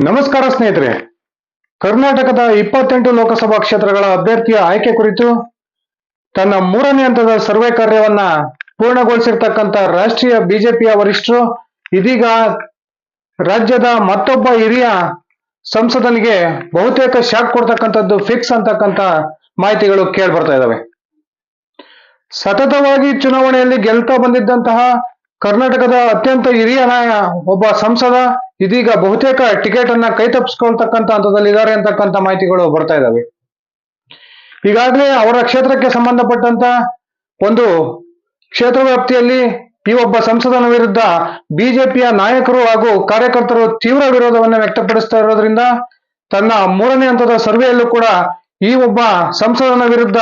ನಮಸ್ಕಾರ ಸ್ನೇಹಿತರೆ. ಕರ್ನಾಟಕದ ಇಪ್ಪತ್ತೆಂಟು ಲೋಕಸಭಾ ಕ್ಷೇತ್ರಗಳ ಅಭ್ಯರ್ಥಿಯ ಆಯ್ಕೆ ಕುರಿತು ತನ್ನ ಮೂರನೇ ಹಂತದ ಸರ್ವೆ ಕಾರ್ಯವನ್ನ ಪೂರ್ಣಗೊಳಿಸಿರ್ತಕ್ಕಂಥ ರಾಷ್ಟ್ರೀಯ ಬಿಜೆಪಿಯ ವರಿಷ್ಠರು, ಇದೀಗ ರಾಜ್ಯದ ಮತ್ತೊಬ್ಬ ಹಿರಿಯ ಸಂಸದನಿಗೆ ಬಹುತೇಕ ಶಾಕ್ ಕೊಡ್ತಕ್ಕಂಥದ್ದು ಫಿಕ್ಸ್ ಅಂತಕ್ಕಂಥ ಮಾಹಿತಿಗಳು ಕೇಳಿ ಬರ್ತಾ ಇದಾವೆ. ಸತತವಾಗಿ ಚುನಾವಣೆಯಲ್ಲಿ ಗೆಲ್ತಾ ಬಂದಿದ್ದಂತಹ ಕರ್ನಾಟಕದ ಅತ್ಯಂತ ಹಿರಿಯ ನಾಯ ಒಬ್ಬ ಸಂಸದ, ಇದೀಗ ಬಹುತೇಕ ಟಿಕೆಟ್ ಅನ್ನ ಕೈ ತಪ್ಪಿಸ್ಕೊಳ್ತಕ್ಕಂತ ಹಂತದಲ್ಲಿದ್ದಾರೆ ಅಂತಕ್ಕಂಥ ಮಾಹಿತಿಗಳು ಬರ್ತಾ ಇದ್ದಾವೆ ಈಗಾಗಲೇ ಅವರ ಕ್ಷೇತ್ರಕ್ಕೆ ಸಂಬಂಧಪಟ್ಟಂತ ಒಂದು ಕ್ಷೇತ್ರ ವ್ಯಾಪ್ತಿಯಲ್ಲಿ ಈ ಒಬ್ಬ ಸಂಸದನ ವಿರುದ್ಧ ಬಿಜೆಪಿಯ ನಾಯಕರು ಹಾಗೂ ಕಾರ್ಯಕರ್ತರು ತೀವ್ರ ವಿರೋಧವನ್ನು ವ್ಯಕ್ತಪಡಿಸ್ತಾ ಇರೋದ್ರಿಂದ ತನ್ನ ಮೂರನೇ ಹಂತದ ಸರ್ವೆಯಲ್ಲೂ ಕೂಡ ಈ ಒಬ್ಬ ಸಂಸದನ ವಿರುದ್ಧ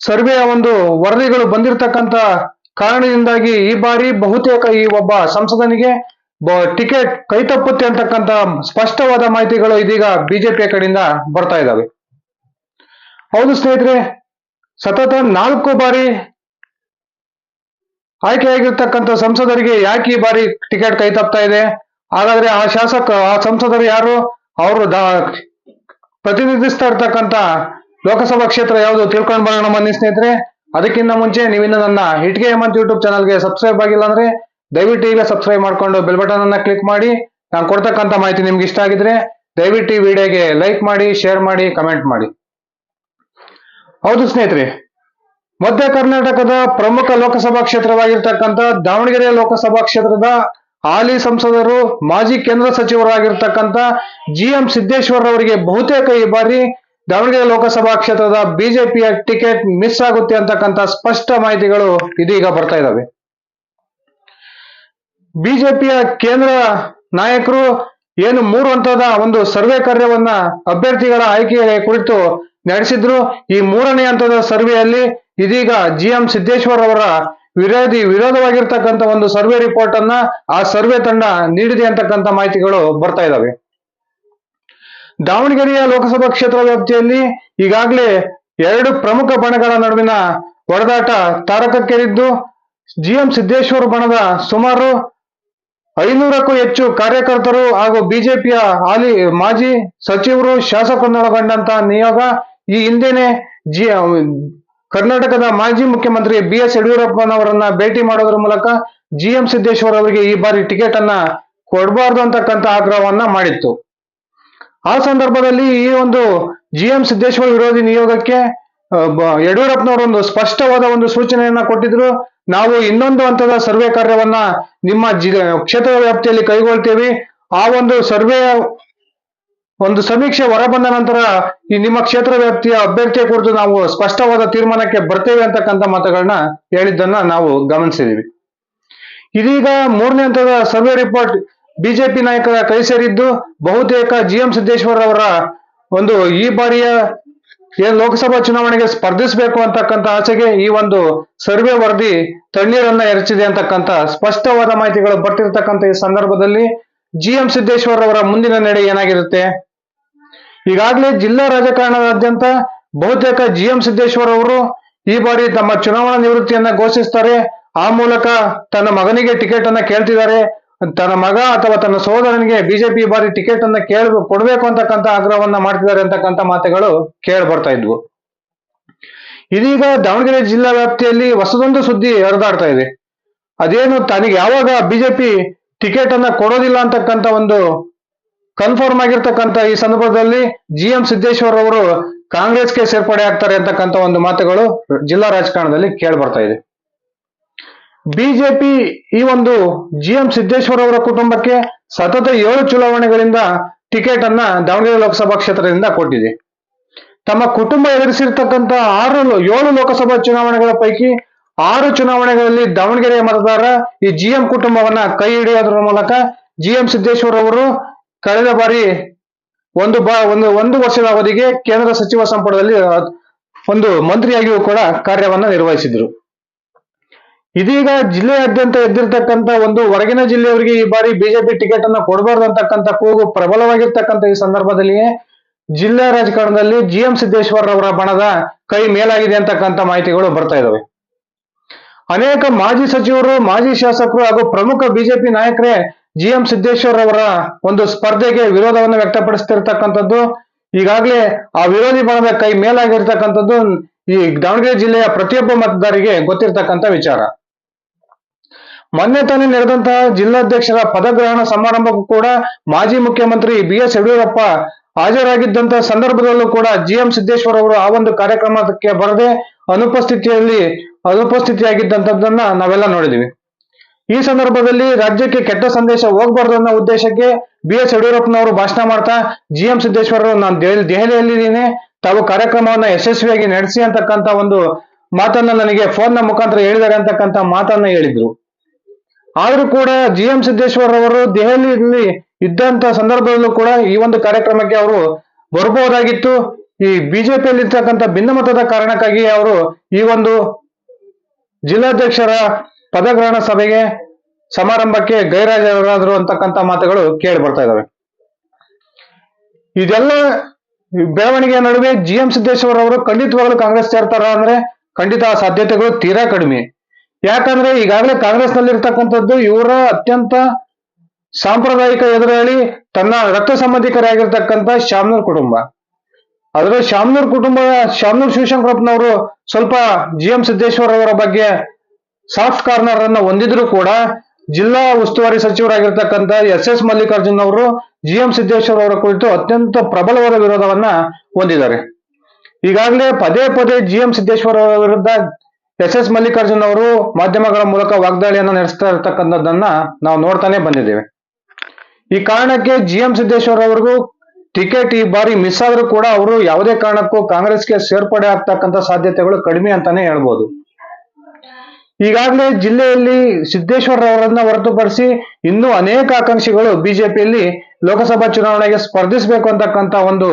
ಸರ್ವೆಯ ಒಂದು ವರದಿಗಳು ಬಂದಿರತಕ್ಕಂತ ಕಾರಣದಿಂದಾಗಿ ಈ ಬಾರಿ ಬಹುತೇಕ ಈ ಒಬ್ಬ ಸಂಸದನಿಗೆ ಟಿಕೆಟ್ ಕೈತಪ್ಪುತ್ತೆ ಅಂತಕ್ಕಂತ ಸ್ಪಷ್ಟವಾದ ಮಾಹಿತಿಗಳು ಇದೀಗ ಬಿಜೆಪಿಯ ಕಡೆಯಿಂದ ಬರ್ತಾ ಇದ್ದಾವೆ ಹೌದು ಸ್ನೇಹಿತರೆ, ಸತತ ನಾಲ್ಕು ಬಾರಿ ಆಯ್ಕೆಯಾಗಿರ್ತಕ್ಕಂಥ ಸಂಸದರಿಗೆ ಯಾಕೆ ಈ ಬಾರಿ ಟಿಕೆಟ್ ಕೈ ತಪ್ತಾ ಇದೆ? ಹಾಗಾದ್ರೆ ಆ ಶಾಸಕ, ಆ ಸಂಸದರು ಯಾರು? ಅವರು ಪ್ರತಿನಿಧಿಸ್ತಾ ಇರ್ತಕ್ಕಂಥ ಲೋಕಸಭಾ ಕ್ಷೇತ್ರ ಯಾವುದು? ತಿಳ್ಕೊಂಡು ಬರೋಣ ಬನ್ನಿ ಸ್ನೇಹಿತರೆ. ಅದಕ್ಕಿಂತ ಮುಂಚೆ ನೀವಿನ್ನು ನನ್ನ ಹಿಟ್ಗೆ ಹೇಮಂತ್ ಯೂಟ್ಯೂಬ್ ಚಾನಲ್ಗೆ ಸಬ್ಸ್ಕ್ರೈಬ್ ಆಗಿಲ್ಲ ಅಂದ್ರೆ ದಯವಿಟ್ಟು ಈಗ ಸಬ್ಸ್ಕ್ರೈಬ್ ಮಾಡ್ಕೊಂಡು ಬೆಲ್ ಬಟನ್ ಅನ್ನ ಕ್ಲಿಕ್ ಮಾಡಿ. ನಾನು ಕೊಡ್ತಕ್ಕಂಥ ಮಾಹಿತಿ ನಿಮ್ಗೆ ಇಷ್ಟ ಆಗಿದ್ರೆ ದಯವಿಟ್ಟು ಈ ವಿಡಿಯೋಗೆ ಲೈಕ್ ಮಾಡಿ ಶೇರ್ ಮಾಡಿ ಕಮೆಂಟ್ ಮಾಡಿ. ಹೌದು ಸ್ನೇಹಿತರೆ, ಮಧ್ಯ ಕರ್ನಾಟಕದ ಪ್ರಮುಖ ಲೋಕಸಭಾ ಕ್ಷೇತ್ರವಾಗಿರ್ತಕ್ಕಂಥ ದಾವಣಗೆರೆ ಲೋಕಸಭಾ ಕ್ಷೇತ್ರದ ಹಾಲಿ ಸಂಸದರು, ಮಾಜಿ ಕೇಂದ್ರ ಸಚಿವರಾಗಿರ್ತಕ್ಕಂಥ ಜಿ ಎಂ ಸಿದ್ದೇಶ್ವರ್ ಅವರಿಗೆ ಬಹುತೇಕ ಈ ಬಾರಿ ದಾವಣಗೆರೆ ಲೋಕಸಭಾ ಕ್ಷೇತ್ರದ ಬಿಜೆಪಿಯ ಟಿಕೆಟ್ ಮಿಸ್ ಆಗುತ್ತೆ ಅಂತಕ್ಕಂಥ ಸ್ಪಷ್ಟ ಮಾಹಿತಿಗಳು ಇದೀಗ ಬರ್ತಾ ಇದ್ದಾವೆ ಬಿಜೆಪಿಯ ಕೇಂದ್ರ ನಾಯಕರು ಏನು ಮೂರು ಹಂತದ ಒಂದು ಸರ್ವೆ ಕಾರ್ಯವನ್ನ ಅಭ್ಯರ್ಥಿಗಳ ಆಯ್ಕೆ ಕುರಿತು ನಡೆಸಿದ್ರು. ಈ ಮೂರನೇ ಹಂತದ ಸರ್ವೆಯಲ್ಲಿ ಇದೀಗ ಜಿ ಎಂ ಸಿದ್ದೇಶ್ವರ್ ಅವರ ವಿರೋಧಿ ವಿರೋಧವಾಗಿರ್ತಕ್ಕಂಥ ಒಂದು ಸರ್ವೆ ರಿಪೋರ್ಟ್ ಅನ್ನ ಆ ಸರ್ವೆ ತಂಡ ನೀಡಿದೆ ಅಂತಕ್ಕಂಥ ಮಾಹಿತಿಗಳು ಬರ್ತಾ ಇದಾವೆ. ದಾವಣಗೆರೆಯ ಲೋಕಸಭಾ ಕ್ಷೇತ್ರ ವ್ಯಾಪ್ತಿಯಲ್ಲಿ ಈಗಾಗಲೇ ಎರಡು ಪ್ರಮುಖ ಬಣಗಳ ನಡುವಿನ ಹೊಡೆದಾಟ ತಾರಕಕ್ಕೇರಿದ್ದು, ಜಿಎಂ ಸಿದ್ದೇಶ್ವರ ಬಣದ ಸುಮಾರು ಐನೂರಕ್ಕೂ ಹೆಚ್ಚು ಕಾರ್ಯಕರ್ತರು ಹಾಗೂ ಬಿಜೆಪಿಯ ಹಾಲಿ ಮಾಜಿ ಸಚಿವರು ಶಾಸಕರನ್ನೊಳಗೊಂಡಂತಹ ನಿಯೋಗ ಈ ಹಿಂದೆನೆ ಜಿ, ಕರ್ನಾಟಕದ ಮಾಜಿ ಮುಖ್ಯಮಂತ್ರಿ ಬಿ ಎಸ್ ಯಡಿಯೂರಪ್ಪನವರನ್ನ ಭೇಟಿ ಮಾಡೋದ್ರ ಮೂಲಕ ಜಿ ಎಂ ಸಿದ್ದೇಶ್ವರ್ ಅವರಿಗೆ ಈ ಬಾರಿ ಟಿಕೆಟ್ ಅನ್ನ ಕೊಡಬಾರ್ದು ಅಂತಕ್ಕಂಥ ಆಗ್ರಹವನ್ನ ಮಾಡಿತ್ತು. ಆ ಸಂದರ್ಭದಲ್ಲಿ ಈ ಒಂದು ಜಿ ಎಂ ಸಿದ್ದೇಶ್ವರ ವಿರೋಧಿ ನಿಯೋಗಕ್ಕೆ ಯಡಿಯೂರಪ್ಪನವರು ಒಂದು ಸ್ಪಷ್ಟವಾದ ಒಂದು ಸೂಚನೆಯನ್ನ ಕೊಟ್ಟಿದ್ರು. ನಾವು ಇನ್ನೊಂದು ಹಂತದ ಸರ್ವೆ ಕಾರ್ಯವನ್ನ ನಿಮ್ಮ ಕ್ಷೇತ್ರ ವ್ಯಾಪ್ತಿಯಲ್ಲಿ ಕೈಗೊಳ್ತೇವೆ. ಆ ಒಂದು ಸರ್ವೆ, ಒಂದು ಸಮೀಕ್ಷೆ ಹೊರಬಂದ ನಂತರ ಈ ನಿಮ್ಮ ಕ್ಷೇತ್ರ ವ್ಯಾಪ್ತಿಯ ಅಭ್ಯರ್ಥಿಯ ಕುರಿತು ನಾವು ಸ್ಪಷ್ಟವಾದ ತೀರ್ಮಾನಕ್ಕೆ ಬರ್ತೇವೆ ಅಂತಕ್ಕಂಥ ಮಾತುಗಳನ್ನ ಹೇಳಿದ್ದನ್ನ ನಾವು ಗಮನಿಸಿದೀವಿ ಇದೀಗ ಮೂರನೇ ಹಂತದ ಸರ್ವೆ ರಿಪೋರ್ಟ್ ಬಿಜೆಪಿ ನಾಯಕರ ಕೈ ಸೇರಿದ್ದು ಬಹುತೇಕ ಜಿ ಎಂ ಸಿದ್ದೇಶ್ವರ ಅವರ ಒಂದು ಈ ಬಾರಿಯ ಏನ್ ಲೋಕಸಭಾ ಚುನಾವಣೆಗೆ ಸ್ಪರ್ಧಿಸಬೇಕು ಅಂತಕ್ಕಂಥ ಆಸೆಗೆ ಈ ಒಂದು ಸರ್ವೆ ವರದಿ ತಣ್ಣೀರನ್ನ ಎರಚಿದೆ ಅಂತಕ್ಕಂಥ ಸ್ಪಷ್ಟವಾದ ಮಾಹಿತಿಗಳು ಬರ್ತಿರ್ತಕ್ಕಂಥ ಈ ಸಂದರ್ಭದಲ್ಲಿ ಜಿ ಎಂ ಸಿದ್ದೇಶ್ವರ್ ಅವರ ಮುಂದಿನ ನಡೆ ಏನಾಗಿರುತ್ತೆ? ಈಗಾಗಲೇ ಜಿಲ್ಲಾ ರಾಜಕಾರಣದಾದ್ಯಂತ ಬಹುತೇಕ ಜಿ ಎಂ ಸಿದ್ದೇಶ್ವರ್ ಅವರು ಈ ಬಾರಿ ತಮ್ಮ ಚುನಾವಣಾ ನಿವೃತ್ತಿಯನ್ನ ಘೋಷಿಸ್ತಾರೆ. ಆ ಮೂಲಕ ತನ್ನ ಮಗನಿಗೆ ಟಿಕೆಟ್ ಅನ್ನ ಕೇಳ್ತಿದ್ದಾರೆ. ತನ್ನ ಮಗ ಅಥವಾ ತನ್ನ ಸಹೋದರನಿಗೆ ಬಿಜೆಪಿ ಬಾರಿ ಟಿಕೆಟ್ ಅನ್ನ ಕೇಳ ಕೊಡ್ಬೇಕು ಅಂತಕ್ಕಂಥ ಆಗ್ರಹವನ್ನ ಮಾಡ್ತಿದ್ದಾರೆ ಅಂತಕ್ಕಂಥ ಮಾತುಗಳು ಕೇಳಿ ಬರ್ತಾ ಇದ್ವು. ಇದೀಗ ದಾವಣಗೆರೆ ಜಿಲ್ಲಾ ವ್ಯಾಪ್ತಿಯಲ್ಲಿ ಹೊಸದೊಂದು ಸುದ್ದಿ ಹರಿದಾಡ್ತಾ ಇದೆ. ಅದೇನು ತನಗೆ ಯಾವಾಗ ಬಿಜೆಪಿ ಟಿಕೆಟ್ ಅನ್ನ ಕೊಡೋದಿಲ್ಲ ಅಂತಕ್ಕಂಥ ಒಂದು ಕನ್ಫರ್ಮ್ ಆಗಿರ್ತಕ್ಕಂಥ ಈ ಸಂದರ್ಭದಲ್ಲಿ ಜಿ ಎಂ ಸಿದ್ದೇಶ್ವರ್ ಅವರು ಕಾಂಗ್ರೆಸ್ಗೆ ಸೇರ್ಪಡೆ ಆಗ್ತಾರೆ ಅಂತಕ್ಕಂಥ ಒಂದು ಮಾತುಗಳು ಜಿಲ್ಲಾ ರಾಜಕಾರಣದಲ್ಲಿ ಕೇಳಿ ಬರ್ತಾ ಇದೆ. ಬಿಜೆಪಿ ಈ ಒಂದು ಜಿ ಎಂ ಸಿದ್ದೇಶ್ವರ ಅವರ ಕುಟುಂಬಕ್ಕೆ ಸತತ ಏಳು ಚುನಾವಣೆಗಳಿಂದ ಟಿಕೆಟ್ ಅನ್ನ ದಾವಣಗೆರೆ ಲೋಕಸಭಾ ಕ್ಷೇತ್ರದಿಂದ ಕೊಟ್ಟಿದೆ. ತಮ್ಮ ಕುಟುಂಬ ಎದುರಿಸಿರ್ತಕ್ಕಂತ ಆರು ಏಳು ಲೋಕಸಭಾ ಚುನಾವಣೆಗಳ ಪೈಕಿ ಆರು ಚುನಾವಣೆಗಳಲ್ಲಿ ದಾವಣಗೆರೆಯ ಮತದಾರ ಈ ಜಿ ಎಂ ಕುಟುಂಬವನ್ನ ಕೈ ಹಿಡಿಯೋದ್ರ ಮೂಲಕ ಜಿ ಎಂ ಸಿದ್ದೇಶ್ವರ್ ಅವರು ಕಳೆದ ಬಾರಿ ಒಂದು ಬಾ, ಒಂದು ಒಂದು ವರ್ಷದ ಅವಧಿಗೆ ಕೇಂದ್ರ ಸಚಿವ ಸಂಪುಟದಲ್ಲಿ, ಒಂದು ಮಂತ್ರಿಯಾಗಿಯೂ ಕೂಡ ಕಾರ್ಯವನ್ನ ನಿರ್ವಹಿಸಿದ್ರು. ಇದೀಗ ಜಿಲ್ಲೆಯಾದ್ಯಂತ ಎದ್ದಿರ್ತಕ್ಕಂತ ಒಂದು ಹೊರಗಿನ ಜಿಲ್ಲೆಯವರಿಗೆ ಈ ಬಾರಿ ಬಿಜೆಪಿ ಟಿಕೆಟ್ ಅನ್ನ ಕೊಡಬಾರ್ದು ಅಂತಕ್ಕಂಥ ಕೂಗು ಪ್ರಬಲವಾಗಿರ್ತಕ್ಕಂಥ ಈ ಸಂದರ್ಭದಲ್ಲಿಯೇ ಜಿಲ್ಲಾ ರಾಜಕಾರಣದಲ್ಲಿ ಜಿ ಎಂ ಸಿದ್ದೇಶ್ವರ್ ಅವರ ಬಣದ ಕೈ ಮೇಲಾಗಿದೆ ಅಂತಕ್ಕಂಥ ಮಾಹಿತಿಗಳು ಬರ್ತಾ ಇದಾವೆ. ಅನೇಕ ಮಾಜಿ ಸಚಿವರು, ಮಾಜಿ ಶಾಸಕರು ಹಾಗೂ ಪ್ರಮುಖ ಬಿಜೆಪಿ ನಾಯಕರೇ ಜಿ ಎಂ ಸಿದ್ದೇಶ್ವರ್ ಅವರ ಒಂದು ಸ್ಪರ್ಧೆಗೆ ವಿರೋಧವನ್ನು ವ್ಯಕ್ತಪಡಿಸ್ತಿರ್ತಕ್ಕಂಥದ್ದು. ಈಗಾಗಲೇ ಆ ವಿರೋಧಿ ಬಣದ ಕೈ ಮೇಲಾಗಿರ್ತಕ್ಕಂಥದ್ದು ಈ ದಾವಣಗೆರೆ ಜಿಲ್ಲೆಯ ಪ್ರತಿಯೊಬ್ಬ ಮತದಾರರಿಗೆ ಗೊತ್ತಿರ್ತಕ್ಕಂಥ ವಿಚಾರ. ಮೊನ್ನೆ ತಾನೇ ನಡೆದಂತಹ ಜಿಲ್ಲಾಧ್ಯಕ್ಷರ ಪದಗ್ರಹಣ ಸಮಾರಂಭಕ್ಕೂ ಕೂಡ ಮಾಜಿ ಮುಖ್ಯಮಂತ್ರಿ ಬಿ ಎಸ್ ಯಡಿಯೂರಪ್ಪ ಹಾಜರಾಗಿದ್ದಂತಹ ಸಂದರ್ಭದಲ್ಲೂ ಕೂಡ ಜಿ ಎಂ ಸಿದ್ದೇಶ್ವರ್ ಅವರು ಆ ಒಂದು ಕಾರ್ಯಕ್ರಮಕ್ಕೆ ಬರದೆ ಅನುಪಸ್ಥಿತಿಯಲ್ಲಿ ಅನುಪಸ್ಥಿತಿಯಾಗಿದ್ದಂಥದ್ದನ್ನ ನಾವೆಲ್ಲ ನೋಡಿದೀವಿ ಈ ಸಂದರ್ಭದಲ್ಲಿ ರಾಜ್ಯಕ್ಕೆ ಕೆಟ್ಟ ಸಂದೇಶ ಹೋಗ್ಬಾರ್ದು ಅನ್ನೋ ಉದ್ದೇಶಕ್ಕೆ ಬಿ ಎಸ್ ಯಡಿಯೂರಪ್ಪನವರು ಭಾಷಣ ಮಾಡ್ತಾ ಜಿ ಎಂ ಸಿದ್ದೇಶ್ವರ್ ನಾನು ದೆಹಲಿ ದೆಹಲಿಯಲ್ಲಿದ್ದೀನಿ ತಾವು ಕಾರ್ಯಕ್ರಮವನ್ನ ಯಶಸ್ವಿಯಾಗಿ ನಡೆಸಿ ಅಂತಕ್ಕಂಥ ಒಂದು ಮಾತನ್ನ ನನಗೆ ಫೋನ್ನ ಮುಖಾಂತರ ಹೇಳಿದ್ದಾರೆ ಅಂತಕ್ಕಂಥ ಮಾತನ್ನ ಹೇಳಿದ್ರು. ಆದ್ರೂ ಕೂಡ ಜಿ ಎಂ ಸಿದ್ದೇಶ್ವರ್ ಅವರು ದೆಹಲಿಯಲ್ಲಿ ಇದ್ದಂತ ಸಂದರ್ಭದಲ್ಲೂ ಕೂಡ ಈ ಒಂದು ಕಾರ್ಯಕ್ರಮಕ್ಕೆ ಅವರು ಬರಬಹುದಾಗಿತ್ತು. ಈ ಬಿಜೆಪಿಯಲ್ಲಿ ಇರ್ತಕ್ಕಂಥ ಭಿನ್ನಮತದ ಕಾರಣಕ್ಕಾಗಿ ಅವರು ಈ ಒಂದು ಜಿಲ್ಲಾಧ್ಯಕ್ಷರ ಪದಗ್ರಹಣ ಸಭೆಗೆ ಸಮಾರಂಭಕ್ಕೆ ಗೈರಾಜರಾದರು ಅಂತಕ್ಕಂಥ ಮಾತುಗಳು ಕೇಳಿ ಬರ್ತಾ ಇದಾವೆ ಇದೆಲ್ಲ ಬೆಳವಣಿಗೆಯ ನಡುವೆ ಜಿ ಎಂ ಸಿದ್ದೇಶ್ವರ್ ಅವರು ಖಂಡಿತವಾಗ್ಲೂ ಕಾಂಗ್ರೆಸ್ ಸೇರ್ತಾರ ಅಂದ್ರೆ ಖಂಡಿತ ಆ ಸಾಧ್ಯತೆಗಳು ತೀರಾ ಕಡಿಮೆ. ಯಾಕಂದ್ರೆ ಈಗಾಗಲೇ ಕಾಂಗ್ರೆಸ್ನಲ್ಲಿ ಇರ್ತಕ್ಕಂಥದ್ದು ಇವರ ಅತ್ಯಂತ ಸಾಂಪ್ರದಾಯಿಕ ಎದುರಾಳಿ, ತನ್ನ ರಕ್ತ ಸಂಬಂಧಿಕರಾಗಿರ್ತಕ್ಕಂಥ ಶಾಮ್ನೂರ್ ಕುಟುಂಬ. ಆದ್ರೆ ಶಾಮ್ನೂರ್ ಕುಟುಂಬ ಶಾಮ್ನೂರ್ ಶಿವಶಂಕರಪ್ಪನವರು ಸ್ವಲ್ಪ ಜಿ ಎಂ ಸಿದ್ದೇಶ್ವರ ಅವರ ಬಗ್ಗೆ ಸಾಫ್ಟ್ ಕಾರ್ನರ್ ಅನ್ನ ಹೊಂದಿದ್ರು ಕೂಡ ಜಿಲ್ಲಾ ಉಸ್ತುವಾರಿ ಸಚಿವರಾಗಿರ್ತಕ್ಕಂಥ ಎಸ್ ಎಸ್ ಮಲ್ಲಿಕಾರ್ಜುನ್ ಅವರು ಜಿ ಎಂ ಸಿದ್ದೇಶ್ವರ ಅವರ ಕುರಿತು ಅತ್ಯಂತ ಪ್ರಬಲವಾದ ವಿರೋಧವನ್ನ ಹೊಂದಿದ್ದಾರೆ. ಈಗಾಗಲೇ ಪದೇ ಪದೇ ಜಿ ಎಂ ಸಿದ್ದೇಶ್ವರ ಅವರ ವಿರುದ್ಧ ಎಸ್ ಎಸ್ ಮಲ್ಲಿಕಾರ್ಜುನ್ ಅವರು ಮಾಧ್ಯಮಗಳ ಮೂಲಕ ವಾಗ್ದಾಳಿಯನ್ನ ನಡೆಸ್ತಾ ಇರತಕ್ಕಂಥದ್ದನ್ನ ನಾವು ನೋಡ್ತಾನೆ ಬಂದಿದ್ದೇವೆ. ಈ ಕಾರಣಕ್ಕೆ ಜಿ ಎಂ ಸಿದ್ದೇಶ್ವರ ಅವ್ರಿಗೂ ಟಿಕೆಟ್ ಈ ಬಾರಿ ಮಿಸ್ ಆದ್ರೂ ಕೂಡ ಅವರು ಯಾವುದೇ ಕಾರಣಕ್ಕೂ ಕಾಂಗ್ರೆಸ್ಗೆ ಸೇರ್ಪಡೆ ಆಗ್ತಕ್ಕಂಥ ಸಾಧ್ಯತೆಗಳು ಕಡಿಮೆ ಅಂತಾನೆ ಹೇಳ್ಬೋದು. ಈಗಾಗಲೇ ಜಿಲ್ಲೆಯಲ್ಲಿ ಸಿದ್ದೇಶ್ವರ ಅವರನ್ನ ಹೊರತುಪಡಿಸಿ ಇನ್ನೂ ಅನೇಕ ಆಕಾಂಕ್ಷಿಗಳು ಬಿಜೆಪಿಯಲ್ಲಿ ಲೋಕಸಭಾ ಚುನಾವಣೆಗೆ ಸ್ಪರ್ಧಿಸಬೇಕು ಅಂತಕ್ಕಂಥ ಒಂದು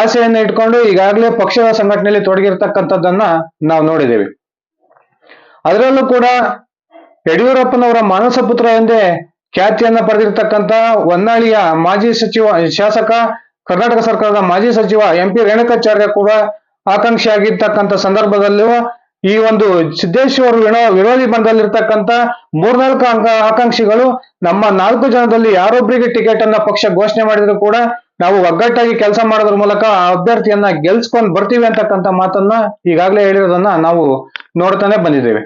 ಆಸೆಯನ್ನು ಇಟ್ಕೊಂಡು ಈಗಾಗಲೇ ಪಕ್ಷದ ಸಂಘಟನೆಯಲ್ಲಿ ತೊಡಗಿರ್ತಕ್ಕಂಥದ್ದನ್ನ ನಾವು ನೋಡಿದ್ದೇವೆ. ಅದರಲ್ಲೂ ಕೂಡ ಯಡಿಯೂರಪ್ಪನವರ ಮಾನಸ ಪುತ್ರ ಎಂದೇ ಖ್ಯಾತಿಯನ್ನ ಪಡೆದಿರತಕ್ಕಂತ ಹೊನ್ನಾಳಿಯ ಮಾಜಿ ಸಚಿವ, ಶಾಸಕ, ಕರ್ನಾಟಕ ಸರ್ಕಾರದ ಮಾಜಿ ಸಚಿವ ಎಂ ಪಿ ರೇಣುಕಾಚಾರ್ಯ ಕೂಡ ಆಕಾಂಕ್ಷಿ ಆಗಿರ್ತಕ್ಕಂತ ಸಂದರ್ಭದಲ್ಲೂ ಈ ಒಂದು ಸಿದ್ದೇಶ್ವರ ವಿನೋ, ವಿರೋಧಿ ಬಂದಲ್ಲಿರ್ತಕ್ಕಂತ ಮೂರ್ನಾಲ್ಕು ಅಂಕ, ಆಕಾಂಕ್ಷಿಗಳು ನಮ್ಮ ನಾಲ್ಕು ಜನದಲ್ಲಿ ಯಾರೊಬ್ಬರಿಗೆ ಟಿಕೆಟ್ ಅನ್ನ ಪಕ್ಷ ಘೋಷಣೆ ಮಾಡಿದ್ರು ಕೂಡ ನಾವು ಒಗ್ಗಟ್ಟಾಗಿ ಕೆಲಸ ಮಾಡೋದ್ರ ಮೂಲಕ ಆ ಅಭ್ಯರ್ಥಿಯನ್ನ ಗೆಲ್ಸ್ಕೊಂಡ್ ಬರ್ತೀವಿ ಅಂತಕ್ಕಂಥ ಮಾತನ್ನ ಈಗಾಗಲೇ ಹೇಳಿರೋದನ್ನ ನಾವು ನೋಡ್ತಾನೆ ಬಂದಿದ್ದೇವೆ.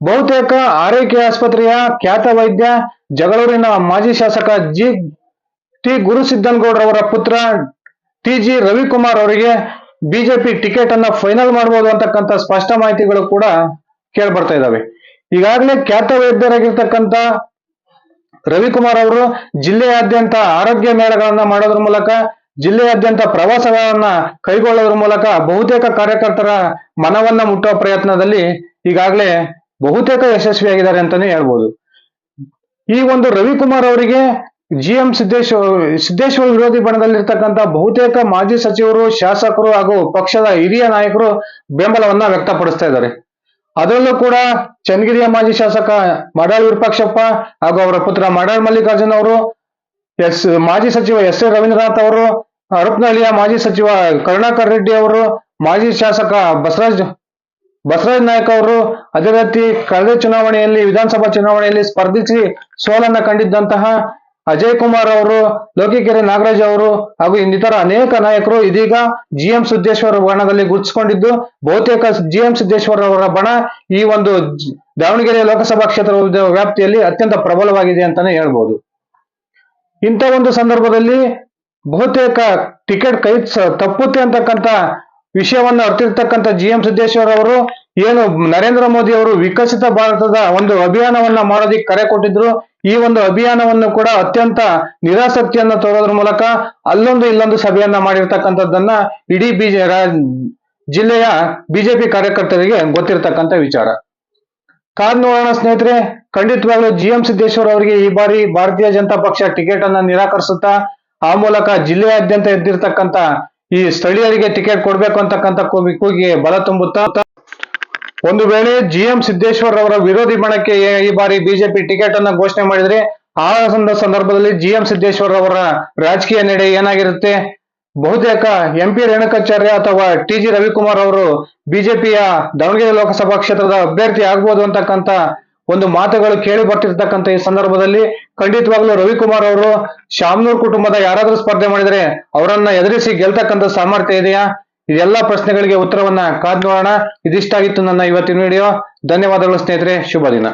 ಬಹುತೇಕ ಆರೈಕೆ ಆಸ್ಪತ್ರೆಯ ಖ್ಯಾತ ವೈದ್ಯ ಜಗಳೂರಿನ ಮಾಜಿ ಶಾಸಕ ಜಿ ಟಿ ಗುರುಸಿದ್ದನಗೌಡರವರ ಪುತ್ರ ಟಿ ಜಿ ರವಿಕುಮಾರ್ ಅವರಿಗೆ ಬಿಜೆಪಿ ಟಿಕೆಟ್ ಅನ್ನ ಫೈನಲ್ ಮಾಡಬಹುದು ಅಂತಕ್ಕಂಥ ಸ್ಪಷ್ಟ ಮಾಹಿತಿಗಳು ಕೂಡ ಕೇಳಿ ಬರ್ತಾ ಇದಾವೆ. ಈಗಾಗಲೇ ಖ್ಯಾತ ವೈದ್ಯರಾಗಿರ್ತಕ್ಕಂಥ ರವಿಕುಮಾರ್ ಅವರು ಜಿಲ್ಲೆಯಾದ್ಯಂತ ಆರೋಗ್ಯ ಮೇಳಗಳನ್ನ ಮಾಡೋದ್ರ ಮೂಲಕ ಜಿಲ್ಲೆಯಾದ್ಯಂತ ಪ್ರವಾಸಗಳನ್ನ ಕೈಗೊಳ್ಳೋದ್ರ ಮೂಲಕ ಬಹುತೇಕ ಕಾರ್ಯಕರ್ತರ ಮನವನ್ನ ಮುಟ್ಟುವ ಪ್ರಯತ್ನದಲ್ಲಿ ಈಗಾಗಲೇ ಬಹುತೇಕ ಯಶಸ್ವಿಯಾಗಿದ್ದಾರೆ ಅಂತಾನೆ ಹೇಳ್ಬೋದು. ಈ ಒಂದು ರವಿಕುಮಾರ್ ಅವರಿಗೆ ಜಿ ಎಂ ಸಿದ್ದೇಶ್ವರ ಸಿದ್ದೇಶ್ವರ ವಿರೋಧಿ ಬಣದಲ್ಲಿರ್ತಕ್ಕಂಥ ಬಹುತೇಕ ಮಾಜಿ ಸಚಿವರು, ಶಾಸಕರು ಹಾಗೂ ಪಕ್ಷದ ಹಿರಿಯ ನಾಯಕರು ಬೆಂಬಲವನ್ನ ವ್ಯಕ್ತಪಡಿಸ್ತಾ ಇದ್ದಾರೆ. ಅದರಲ್ಲೂ ಕೂಡ ಚನ್ನಗಿರಿಯ ಮಾಜಿ ಶಾಸಕ ಮಾಡಾಳ್ ವಿರೂಪಾಕ್ಷಪ್ಪ ಹಾಗೂ ಅವರ ಪುತ್ರ ಮಾಡಾಳ್ ಮಲ್ಲಿಕಾರ್ಜುನ್ ಅವರು, ಎಸ್, ಮಾಜಿ ಸಚಿವ ಎಸ್ ಎ ರವೀಂದ್ರನಾಥ್ ಅವರು ಹರಪನಹಳ್ಳಿಯ ಮಾಜಿ ಸಚಿವ ಕರುಣಾಕರ್ ರೆಡ್ಡಿ ಅವರು, ಮಾಜಿ ಶಾಸಕ ಬಸವರಾಜ್ ಬಸವರಾಜ್ ನಾಯ್ಕ ಅವರು ಅದೇ ರೀತಿ ಕಳೆದ ಚುನಾವಣೆಯಲ್ಲಿ, ವಿಧಾನಸಭಾ ಚುನಾವಣೆಯಲ್ಲಿ ಸ್ಪರ್ಧಿಸಿ ಸೋಲನ್ನ ಕಂಡಿದ್ದಂತಹ ಅಜಯ್ ಕುಮಾರ್ ಅವರು, ಲೋಕಿಕೆರೆ ನಾಗರಾಜ್ ಅವರು ಹಾಗೂ ಇನ್ನಿತರ ಅನೇಕ ನಾಯಕರು ಇದೀಗ ಜಿ ಎಂ ಸಿದ್ದೇಶ್ವರ ಬಣದಲ್ಲಿ ಗುರುತಿಸಿಕೊಂಡಿದ್ದು, ಬಹುತೇಕ ಜಿ ಎಂ ಸಿದ್ದೇಶ್ವರ ಅವರ ಬಣ ಈ ಒಂದು ದಾವಣಗೆರೆ ಲೋಕಸಭಾ ಕ್ಷೇತ್ರ ವ್ಯಾಪ್ತಿಯಲ್ಲಿ ಅತ್ಯಂತ ಪ್ರಬಲವಾಗಿದೆ ಅಂತಾನೆ ಹೇಳ್ಬೋದು. ಇಂಥ ಒಂದು ಸಂದರ್ಭದಲ್ಲಿ ಬಹುತೇಕ ಟಿಕೆಟ್ ಕೈ ತಪ್ಪುತ್ತೆ ಅಂತಕ್ಕಂಥ ವಿಷಯವನ್ನ ಅರ್ತಿರ್ತಕ್ಕಂಥ ಜಿ ಎಂ ಸಿದ್ದೇಶ್ವರ ಅವರು ಏನು ನರೇಂದ್ರ ಮೋದಿ ಅವರು ವಿಕಸಿತ ಭಾರತದ ಒಂದು ಅಭಿಯಾನವನ್ನ ಮಾಡೋದಿಕ್ಕೆ ಕರೆ ಕೊಟ್ಟಿದ್ರು. ಈ ಒಂದು ಅಭಿಯಾನವನ್ನು ಕೂಡ ಅತ್ಯಂತ ನಿರಾಸಕ್ತಿಯನ್ನ ತೋರೋದ್ರ ಮೂಲಕ ಅಲ್ಲೊಂದು ಇಲ್ಲೊಂದು ಸಭೆಯನ್ನ ಮಾಡಿರ್ತಕ್ಕಂಥದ್ದನ್ನ ಇಡೀ ಬಿಜೆ ಜಿಲ್ಲೆಯ ಬಿಜೆಪಿ ಕಾರ್ಯಕರ್ತರಿಗೆ ಗೊತ್ತಿರತಕ್ಕಂಥ ವಿಚಾರ. ಕಾದ್ ಸ್ನೇಹಿತರೆ, ಖಂಡಿತವಾಗ್ಲೂ ಜಿ ಎಂ ಸಿದ್ದೇಶ್ವರ ಅವರಿಗೆ ಈ ಬಾರಿ ಭಾರತೀಯ ಜನತಾ ಪಕ್ಷ ಟಿಕೆಟ್ ಅನ್ನ ನಿರಾಕರಿಸುತ್ತಾ, ಆ ಮೂಲಕ ಜಿಲ್ಲೆಯಾದ್ಯಂತ ಎದ್ದಿರ್ತಕ್ಕಂಥ ಈ ಸ್ಥಳೀಯರಿಗೆ ಟಿಕೆಟ್ ಕೊಡ್ಬೇಕು ಅಂತಕ್ಕಂಥ ಕೂಗಿ- ಬಲ ತುಂಬುತ್ತಾ ಒಂದು ವೇಳೆ ಜಿ ಎಂ ಸಿದ್ದೇಶ್ವರ್ ಅವರ ವಿರೋಧಿ ಬಣಕ್ಕೆ ಈ- ಬಾರಿ ಬಿಜೆಪಿ ಟಿಕೆಟ್ ಅನ್ನ ಘೋಷಣೆ ಮಾಡಿದ್ರೆ ಆ ಸಂದ- ಸಂದರ್ಭದಲ್ಲಿ ಜಿ ಎಂ ಸಿದ್ದೇಶ್ವರ್ ಅವರ ರಾಜಕೀಯ ನಡೆ ಏನಾಗಿರುತ್ತೆ? ಬಹುತೇಕ ಎಂ ಪಿ ರೇಣುಕಾಚಾರ್ಯ ಅಥವಾ ಟಿ ಜಿ ರವಿಕುಮಾರ್ ಅವರು ಬಿಜೆಪಿಯ ದಾವಣಗೆರೆ ಲೋಕಸಭಾ ಕ್ಷೇತ್ರದ ಅಭ್ಯರ್ಥಿ ಆಗ್ಬೋದು ಅಂತಕ್ಕಂಥ ಒಂದು ಮಾತುಗಳು ಕೇಳಿ ಬರ್ತಿರ್ತಕ್ಕಂಥ ಈ ಸಂದರ್ಭದಲ್ಲಿ ಖಂಡಿತವಾಗ್ಲೂ ರವಿಕುಮಾರ್ ಅವರು ಶಾಮನೂರ್ ಕುಟುಂಬದ ಯಾರಾದ್ರೂ ಸ್ಪರ್ಧೆ ಮಾಡಿದರೆ ಅವರನ್ನ ಎದುರಿಸಿ ಗೆಲ್ತಕ್ಕಂಥ ಸಾಮರ್ಥ್ಯ ಇದೆಯಾ? ಇದೆಲ್ಲ ಪ್ರಶ್ನೆಗಳಿಗೆ ಉತ್ತರವನ್ನ ಕಾದ್ ನೋಡೋಣ. ಇದಿಷ್ಟಾಗಿತ್ತು ನನ್ನ ಇವತ್ತಿನ ವಿಡಿಯೋ ಧನ್ಯವಾದಗಳು ಸ್ನೇಹಿತರೆ. ಶುಭ ದಿನ.